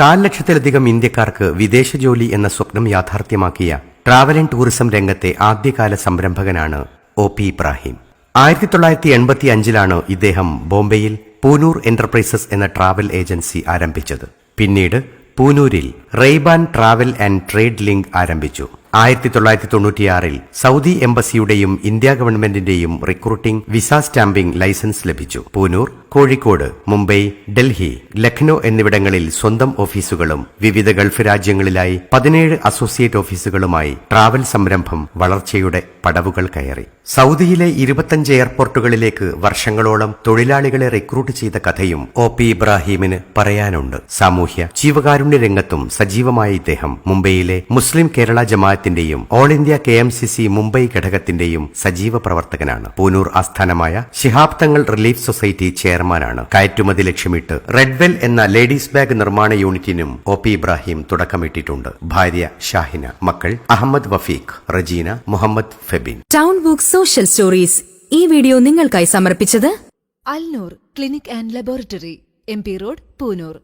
കാൽ ലക്ഷത്തിലധികം ഇന്ത്യക്കാർക്ക് വിദേശ ജോലി എന്ന സ്വപ്നം യാഥാർത്ഥ്യമാക്കിയ ട്രാവൽ ആൻഡ് ടൂറിസം രംഗത്തെ ആദ്യകാല സംരംഭകനാണ് ഒ പി ഇബ്രാഹിം. ആയിരത്തി തൊള്ളായിരത്തി എൺപത്തി അഞ്ചിലാണ് ഇദ്ദേഹം ബോംബെയിൽ പൂനൂർ എന്റർപ്രൈസസ് എന്ന ട്രാവൽ ഏജൻസി ആരംഭിച്ചത്. പിന്നീട് പൂനൂരിൽ Rayban travel and trade link ആരംഭിച്ചു. ആയിരത്തി തൊള്ളായിരത്തി തൊണ്ണൂറ്റിയാറിൽ സൗദി എംബസിയുടെയും ഇന്ത്യ ഗവൺമെന്റിന്റെയും റിക്രൂട്ടിംഗ് വിസ സ്റ്റാമ്പിംഗ് ലൈസൻസ് ലഭിച്ചു. പൂനൂർ കോഴിക്കോട് മുംബൈ ഡൽഹി ലക്നൌ എന്നിവിടങ്ങളിൽ സ്വന്തം ഓഫീസുകളും വിവിധ ഗൾഫ് രാജ്യങ്ങളിലായി പതിനേഴ് അസോസിയേറ്റ് ഓഫീസുകളുമായി ട്രാവൽ സംരംഭം വളർച്ചയുടെ പടവുകൾ കയറി. സൗദിയിലെ ഇരുപത്തഞ്ച് എയർപോർട്ടുകളിലേക്ക് വർഷങ്ങളോളം തൊഴിലാളികളെ റിക്രൂട്ട് ചെയ്ത കഥയും ഒ പി ഇബ്രാഹിമിന് പറയാനുണ്ട്. സാമൂഹ്യ ജീവകാരുണ്യ രംഗത്തും സജീവമായ ഇദ്ദേഹം മുംബൈയിലെ Muslim Kerala ജമാഅത്തിന്റെയും all India K M C C Mumbai ഘടകത്തിന്റെയും സജീവ പ്രവർത്തകനാണ്. പൂനൂർ ആസ്ഥാനമായ ശിഹാബ് തങ്ങൾ റിലീഫ് സൊസൈറ്റി ചെയർമാനാണ്. കയറ്റുമതി ലക്ഷ്യമിട്ട് റെഡ്വെൽ എന്ന ലേഡീസ് ബാഗ് നിർമ്മാണ യൂണിറ്റിനും ഒ പി ഇബ്രാഹിം തുടക്കമിട്ടിട്ടുണ്ട്. ഭാര്യ ഷാഹിന മക്കൾ Ahammed Wafeeq Rejina Muhammad Febin. Town book social stories. ഈ വീഡിയോ നിങ്ങൾക്കായി സമർപ്പിച്ചത് Alnoor clinic and laboratory M P road Poonoor.